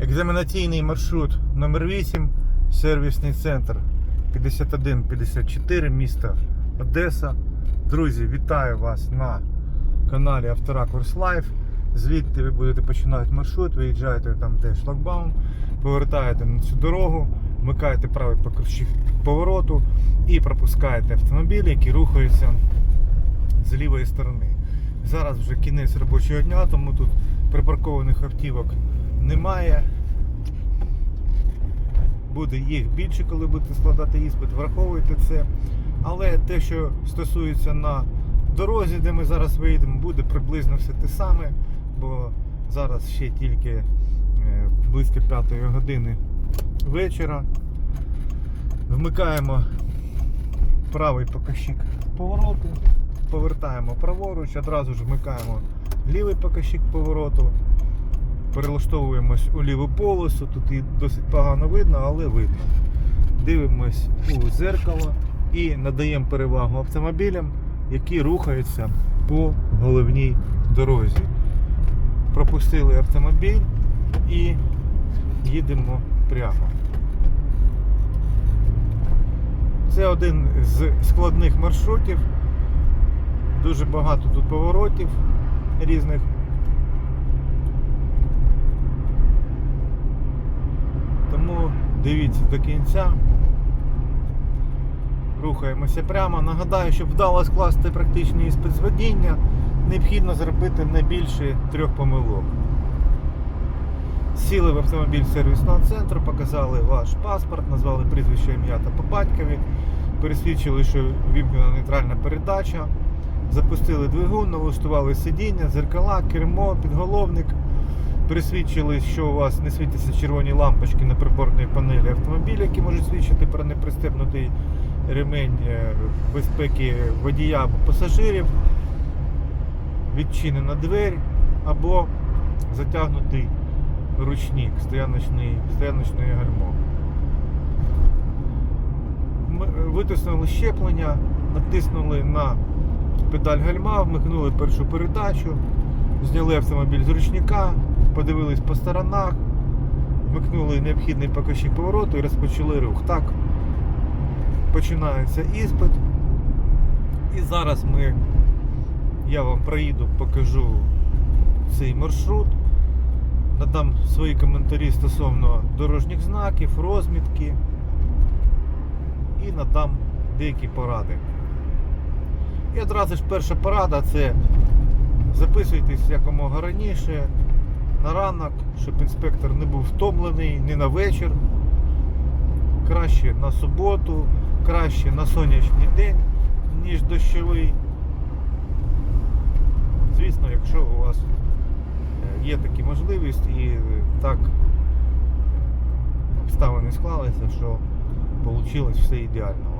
Екзаменаційний маршрут номер 8 сервісний центр 5154 місто Одеса. Друзі, вітаю вас на каналі Авторакурс Лайф. Звідти ви будете починати маршрут, виїжджаєте там, де шлагбаум, повертаєте на цю дорогу, вмикаєте правий покручик повороту і пропускаєте автомобілі, які рухаються з лівої сторони. Зараз вже кінець робочого дня, тому тут припаркованих автівок немає. Буде їх більше, коли будете складати іспит, враховуйте це. Але те, що стосується на дорозі, де ми зараз виїдемо, буде приблизно все те саме, бо зараз ще тільки е, близько 5 години вечора. Вмикаємо правий показчик повороту, повертаємо праворуч, одразу ж вмикаємо лівий показчик повороту, перелаштовуємось у ліву полосу, тут і досить погано видно, але видно. Дивимось у зеркало і надаємо перевагу автомобілям, які рухаються по головній дорозі. Пропустили автомобіль і їдемо прямо. Це один з складних маршрутів. Дуже багато тут поворотів різних. Тому дивіться до кінця. Рухаємося прямо. Нагадаю, щоб вдало скласти практичний іспит водіння, необхідно зробити не більше трьох помилок. Сіли в автомобіль сервісного центру, показали ваш паспорт, назвали прізвище ім'я та по батькові, пересвідчили, що вімкнена нейтральна передача, запустили двигун, налаштували сидіння, зеркала, кермо, підголовник. Пересвідчили, що у вас не світяться червоні лампочки на приборній панелі автомобіля, які можуть свідчити про непристебнутий ремень е, безпеки водія або пасажирів, відчинена двері або затягнутий ручник, стояночний, стояночне гальмо. Е, витиснули щеплення, натиснули на педаль гальма, вмикнули першу передачу, зняли автомобіль з ручника, подивились по сторонах, вмикнули необхідний показчик повороту і розпочали рух. Так починається іспит. І зараз ми, я вам проїду, покажу цей маршрут, надам свої коментарі стосовно дорожніх знаків, розмітки і надам деякі поради. І одразу ж перша порада це записуйтесь якомога раніше на ранок, щоб інспектор не був втомлений, не на вечір. Краще на суботу, краще на сонячний день, ніж дощовий. Звісно, якщо у вас е, є такі можливість і так обставини склалися, що вийшло все ідеально.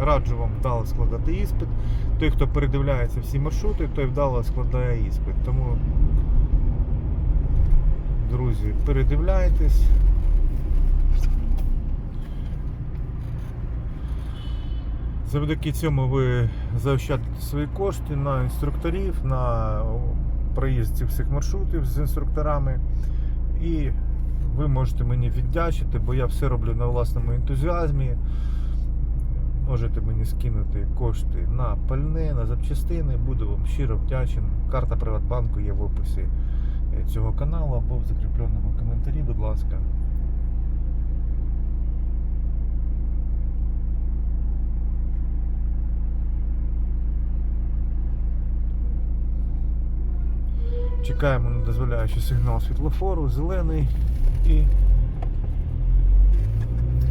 Раджу вам вдало складати іспит. Той, хто передивляється всі маршрути, той вдало складає іспит. Тому, друзі, передивляйтесь. Завдяки цьому ви заощадите свої кошти на інструкторів, на проїзд цих всіх маршрутів з інструкторами. І ви можете мені віддячити, бо я все роблю на власному ентузіазмі. Можете мені скинути кошти на пальне, на запчастини. Буду вам щиро вдячен. Карта Приватбанку є в описі е, цього каналу або в закріпленому коментарі, будь ласка. Чекаємо на дозволяючий сигнал світлофору, зелений і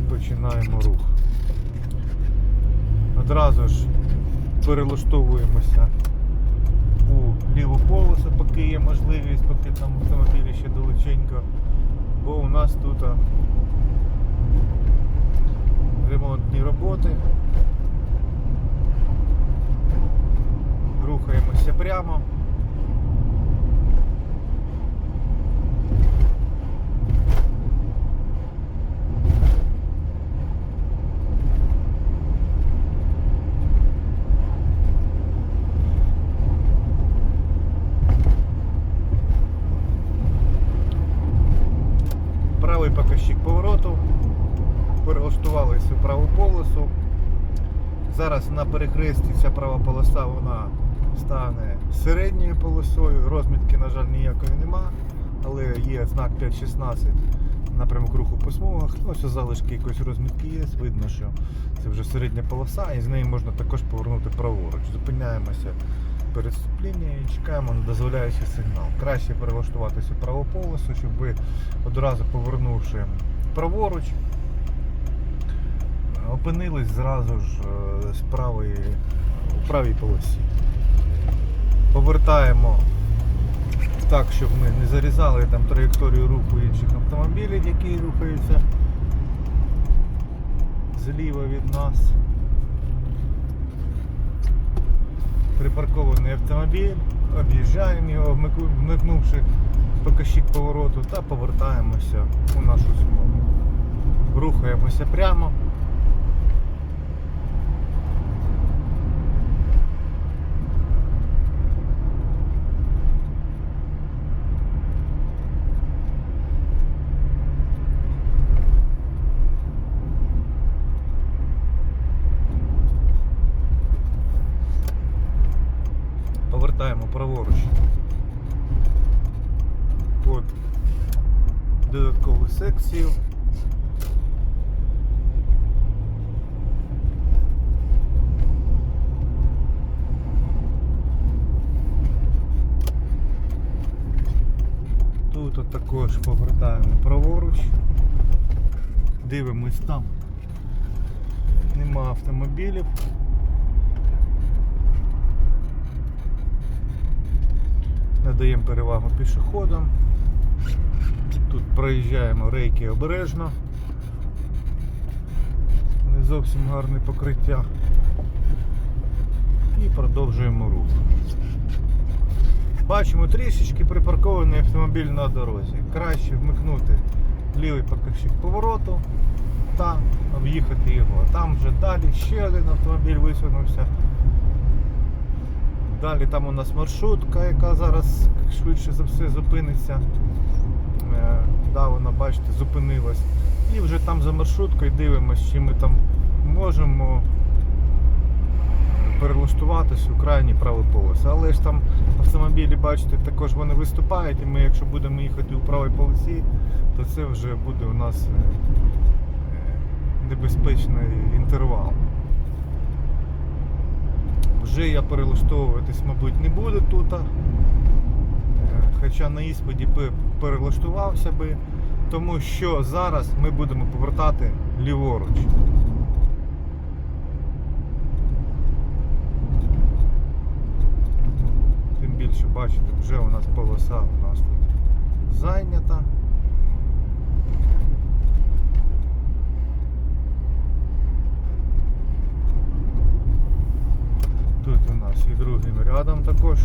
починаємо рух. Одразу ж перелаштовуємося у ліву полосу, поки є можливість, поки там автомобілі ще далеченько, бо у нас тут ремонтні роботи. Рухаємося прямо. правий показчик повороту, перелаштувалися в праву полосу. Зараз на перехресті ця права полоса вона стане середньою полосою. Розмітки, на жаль, ніякої нема, але є знак 5.16 напрямок руху по смугах. Ну, ось залишки якоїсь розмітки є, видно, що це вже середня полоса, і з неї можна також повернути праворуч. Зупиняємося перед лінією і чекаємо на дозволяючий сигнал. Краще перелаштуватися в праву полосу, щоб ви одразу повернувши праворуч, опинились зразу ж е, з правої, у правій полосі. Повертаємо так, щоб ми не зарізали там траєкторію руху інших автомобілів, які рухаються зліва від нас. Припаркований автомобіль, об'їжджаємо його, вмикнувши показчик повороту та повертаємося у нашу смугу. Рухаємося прямо. повертаємо праворуч під додаткову секцію. Тут також повертаємо праворуч. Дивимось там. Нема автомобілів. надаємо перевагу пішоходам. Тут проїжджаємо рейки обережно. Не зовсім гарне покриття. І продовжуємо рух. Бачимо трішечки припаркований автомобіль на дорозі. Краще вмикнути лівий показчик повороту та об'їхати його. Там вже далі ще один автомобіль висунувся. Далі там у нас маршрутка, яка зараз швидше за все зупиниться. Е, Да, вона, бачите, зупинилась. І вже там за маршруткою дивимося, чи ми там можемо перелаштуватися у крайні праві полоси. Але ж там автомобілі, бачите, також вони виступають, і ми, якщо будемо їхати у правій полосі, то це вже буде у нас е, е, небезпечний інтервал. Вже я перелаштовуватись, мабуть, не буду тут. Е, Хоча на іспиті перелаштувався би, тому що зараз ми будемо повертати ліворуч. Тим більше, бачите, вже у нас полоса у нас тут зайнята. Тут у нас і другим рядом також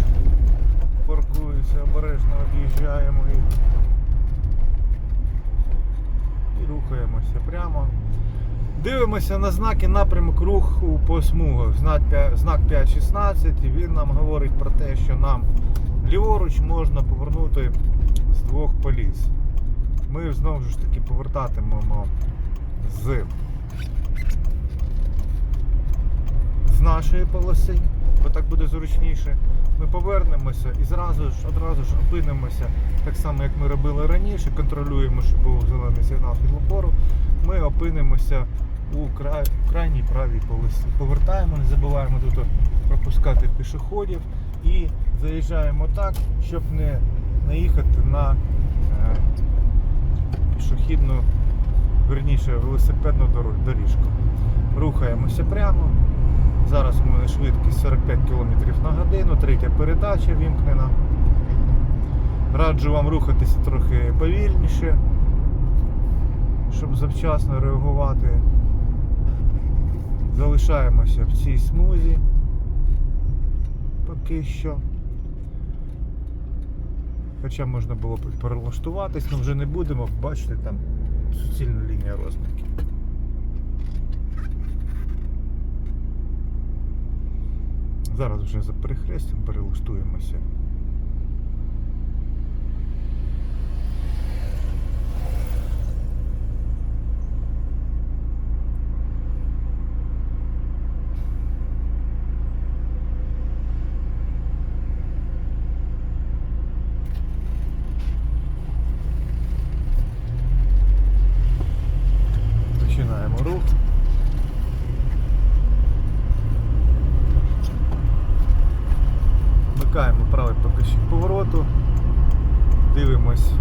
паркуються, обережно об'їжджаємо їх. І рухаємося прямо. Дивимося на знаки напрямок руху по смугах. Знак Знак 5.16 і він нам говорить про те, що нам ліворуч можна повернути з двох поліс. Ми знову ж таки повертатимемо з з нашої полоси, бо так буде зручніше. Ми повернемося і зразу ж одразу ж опинимося, так само як ми робили раніше, контролюємо, щоб був зелений сигнал світлофору. Ми опинимося у край, крайній правій полосі. Повертаємо, не забуваємо тут пропускати пішоходів і заїжджаємо так, щоб не наїхати на е, пішохідну, верніше велосипедну доріжку. Рухаємося прямо. Зараз у мене швидкість 45 км на годину, третя передача вімкнена. Раджу вам рухатися трохи повільніше, щоб завчасно реагувати. Залишаємося в цій смузі поки що. Хоча можна було б перелаштуватись, але вже не будемо, бачите, там суцільна лінія розмітки. Зараз вже за перехрестям перелаштуємося. повороту. Дивимось.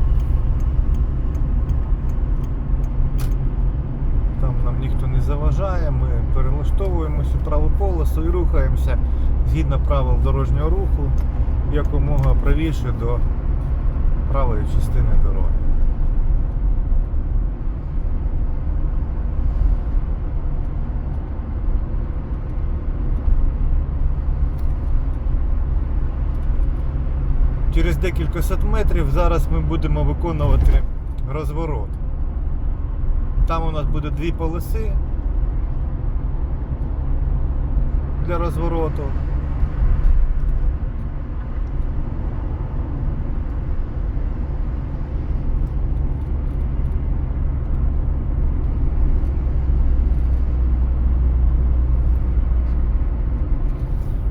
Там нам ніхто не заважає, ми перелаштовуємося у праву полосу і рухаємося згідно правил дорожнього руху якомога правіше до правої частини дороги. Через декілька сот метрів зараз ми будемо виконувати розворот. Там у нас буде дві полоси для розвороту.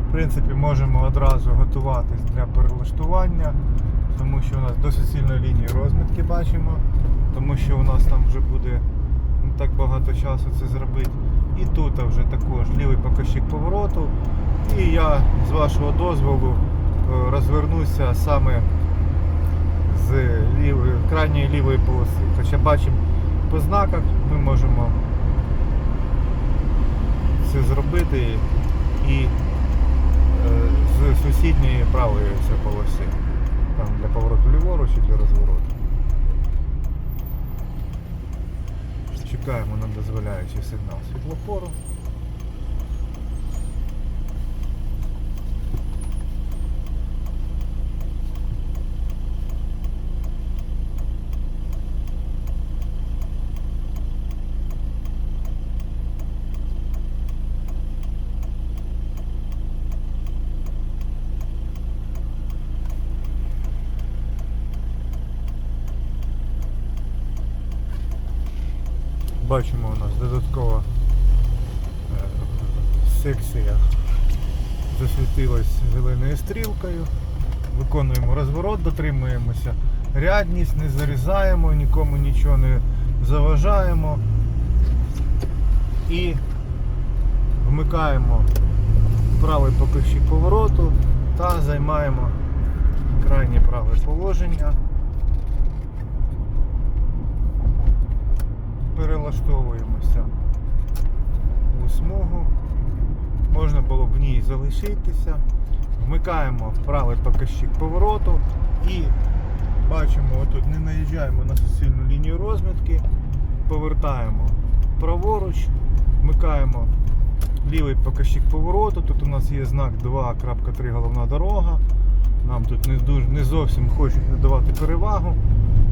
В принципі, можемо одразу готуватись для перелаштування, тому що у нас досить сильної лінії розмітки бачимо, тому що у нас там вже буде не так багато часу це зробити. І тут вже також лівий показчик повороту. І я з вашого дозволу е, розвернуся саме з лівої, крайньої лівої полоси. Хоча бачимо по знаках, ми можемо це зробити і е, з сусідньої правої полоси. Там для повороту ліворуч і для розвороту. Чекаємо на дозволяючий сигнал світлофору. Бачимо у нас додаткова е, секція засвітилась зеленою стрілкою. Виконуємо розворот, дотримуємося рядність, не зарізаємо, нікому нічого не заважаємо і вмикаємо правий показчик повороту та займаємо крайнє праве положення. Перелаштовуємося у смугу. Можна було б в ній залишитися. Вмикаємо правий показчик повороту і бачимо, отут не наїжджаємо на суцільну лінію розмітки, повертаємо праворуч, вмикаємо лівий показчик повороту. Тут у нас є знак 2.3 головна дорога. Нам тут не, дуже, не зовсім хочуть надавати перевагу.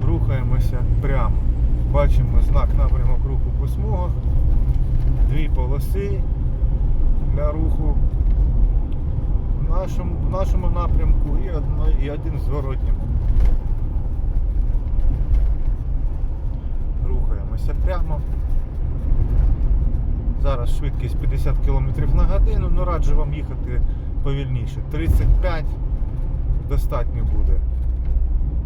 Рухаємося прямо. Бачимо знак напрямок руху по смугах, дві полоси для руху в нашому, в нашому напрямку і, одно, і один в зворотньому. Рухаємося прямо. Зараз швидкість 50 км на годину, ну раджу вам їхати повільніше. 35 достатньо буде.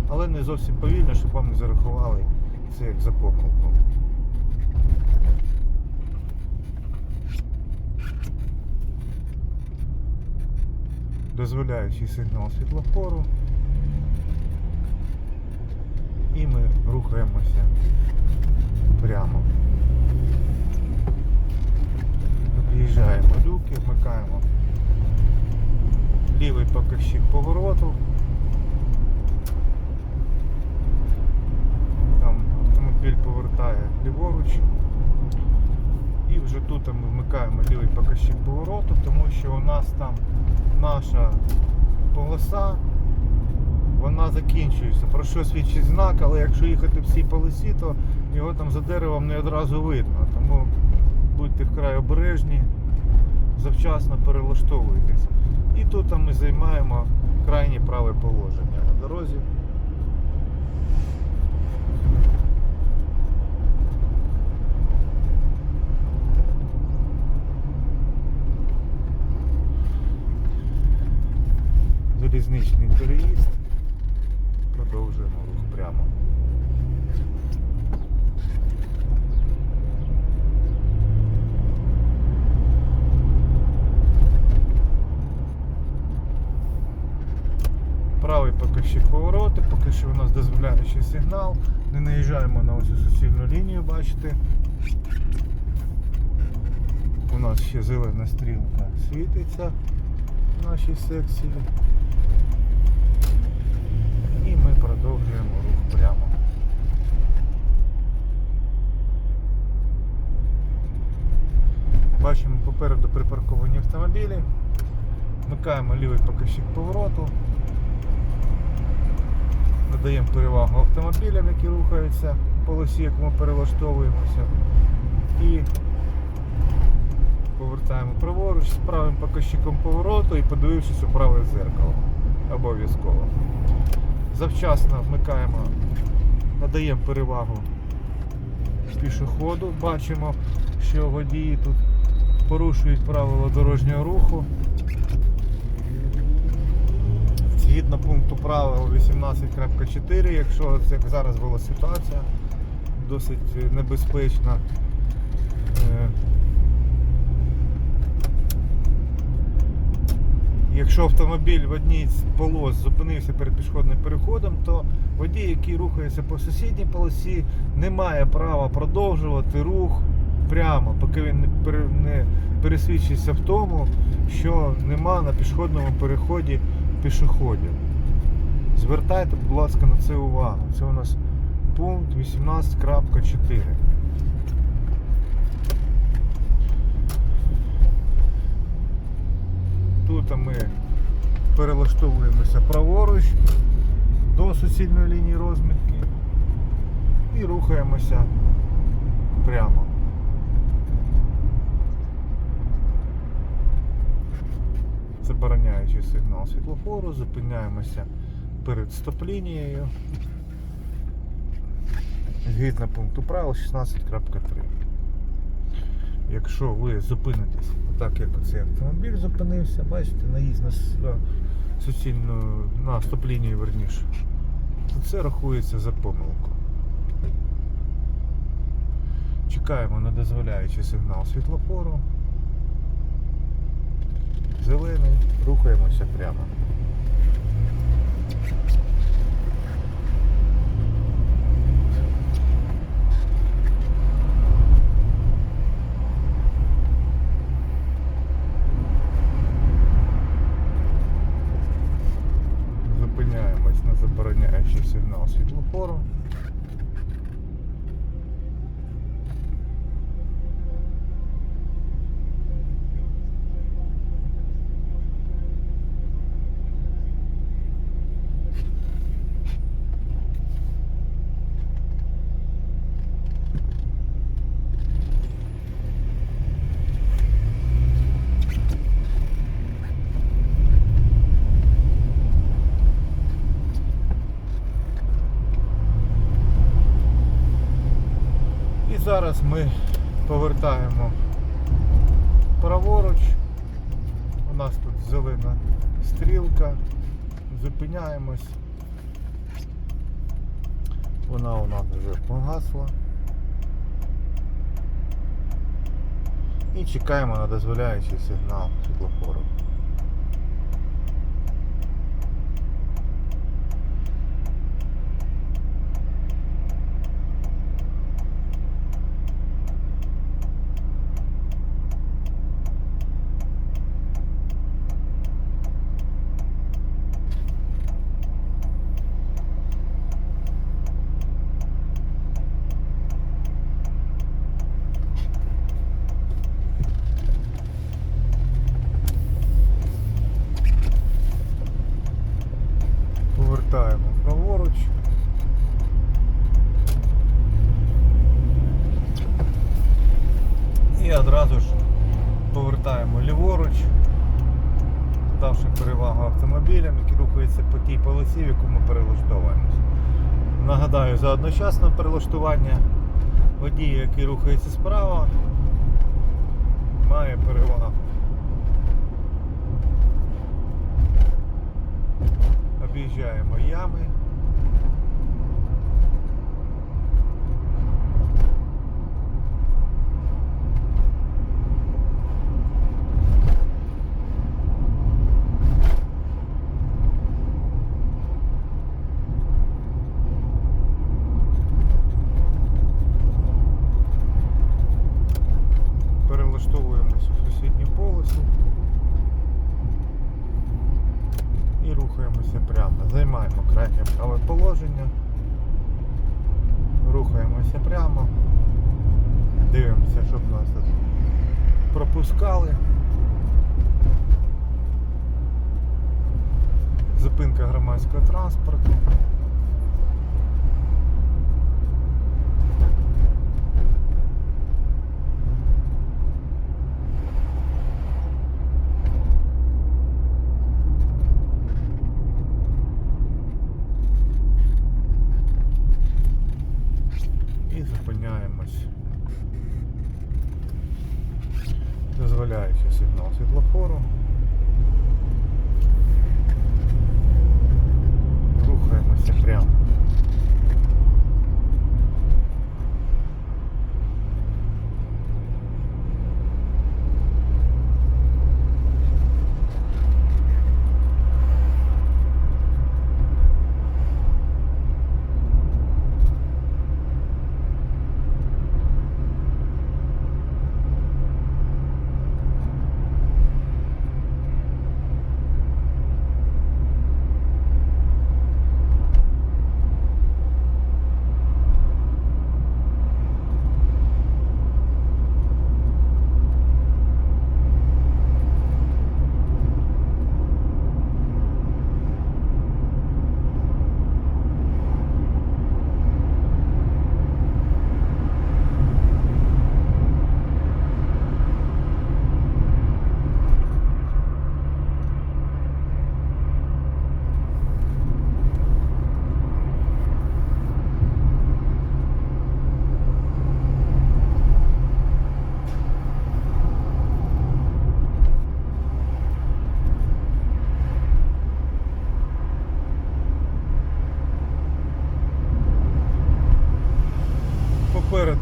Але не зовсім повільно, щоб вам не зарахували це як за помилку. Дозволяючий сигнал світлофору. І ми рухаємося прямо. Об'їжджаємо люки, вмикаємо лівий показчик повороту. Там автомобіль повертає ліворуч. І вже тут ми вмикаємо лівий показчик повороту, тому що у нас там наша полоса, вона закінчується. Про що свідчить знак, але якщо їхати в цій полосі, то його там за деревом не одразу видно. Тому будьте вкрай обережні, завчасно перелаштовуйтесь. І тут ми займаємо крайнє праве положення на дорозі. Залізничний переїзд. Продовжуємо рух прямо. Правий показчик забороняючий сигнал. Не наїжджаємо на ось суцільну лінію, бачите. У нас ще зелена стрілка світиться в нашій секції. Ми продовжуємо рух прямо. Бачимо попереду припарковані автомобілі. Вмикаємо лівий показчик повороту. Надаємо перевагу автомобілям, які рухаються по полосі, як ми перелаштовуємося. І повертаємо праворуч з правим показчиком повороту і подивившись у праве зеркало. Обов'язково. Завчасно вмикаємо, надаємо перевагу пішоходу. Бачимо, що водії тут порушують правила дорожнього руху. Згідно пункту правил 18.4, якщо як зараз була ситуація досить небезпечна. е, Якщо автомобіль в одній з полос зупинився перед пішохідним переходом, то водій, який рухається по сусідній полосі, не має права продовжувати рух прямо, поки він не, пересвідчиться в тому, що нема на пішохідному переході пішоходів. Звертайте, будь ласка, на це увагу. Це у нас пункт 18.4. Тут ми перелаштовуємося праворуч до суцільної лінії розмітки і рухаємося прямо. Забороняючи сигнал світлофору, зупиняємося перед стоп-лінією. Згідно пункту правил 16.3. Якщо ви зупинитесь, так як цей автомобіль зупинився, бачите, наїзд на суцільну на стоп-лінію верніше, то це рахується за помилку. Чекаємо на дозволяючий сигнал світлофору. Зелений, рухаємося прямо. Зупиняємось на забороняючий сигнал світлофору. І зараз ми повертаємо праворуч. У нас тут зелена стрілка. Зупиняємось. Вона у нас вже погасла. І чекаємо на дозволяючий сигнал світлофору. Повертаємо праворуч. І одразу ж повертаємо ліворуч, давши перевагу автомобілям, які рухаються по тій полосі, в яку ми перелаштовуємося. Нагадаю, за одночасне прилаштування водій, який рухається справа, має перевагу. Об'їжджаємо ями.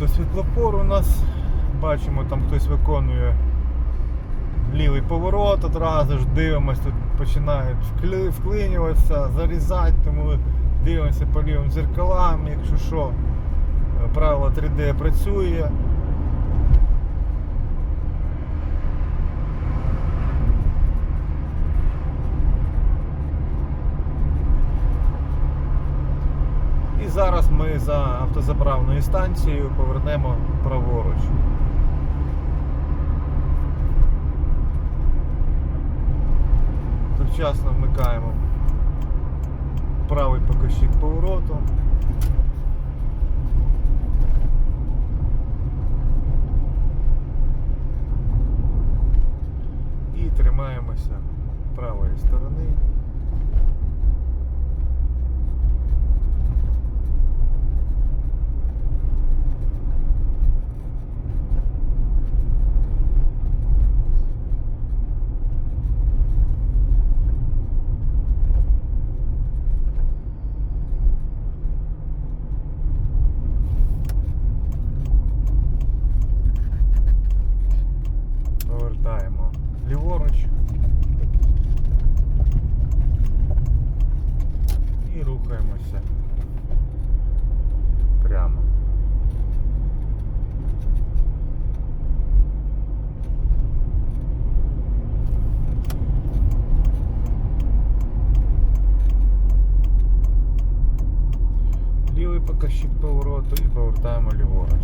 Попереду світлопору у нас. Бачимо, там хтось виконує лівий поворот одразу ж дивимось, тут починають вклинюватися, зарізати, тому дивимося по лівим зеркалам, якщо що, правило 3D працює. І зараз ми за автозаправною станцією повернемо праворуч. Завчасно вмикаємо правий покажчик повороту. І тримаємося правої сторони. Повертаємо ліворуч. І рухаємося прямо. Лівий покажчик повороту і повертаємо ліворуч.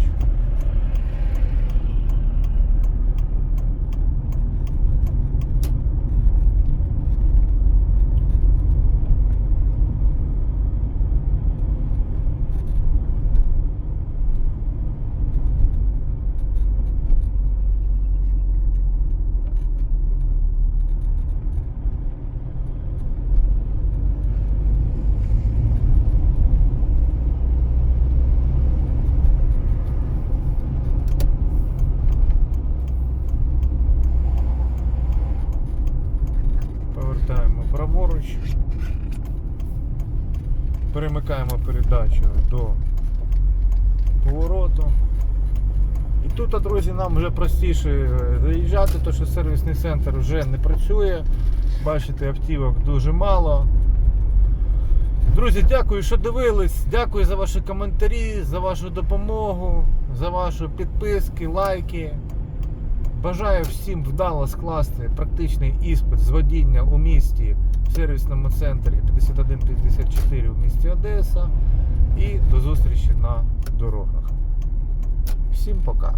Повертаємо праворуч. Перемикаємо передачу до повороту. І тут, друзі, нам вже простіше е, заїжджати, тому що сервісний центр вже не працює. Бачите, автівок дуже мало. Друзі, дякую, що дивились. Дякую за ваші коментарі, за вашу допомогу, за ваші підписки, лайки. Бажаю всім вдало скласти практичний іспит з водіння у місті в сервісному центрі 5154 у місті Одеса. І до зустрічі на дорогах. Всім пока.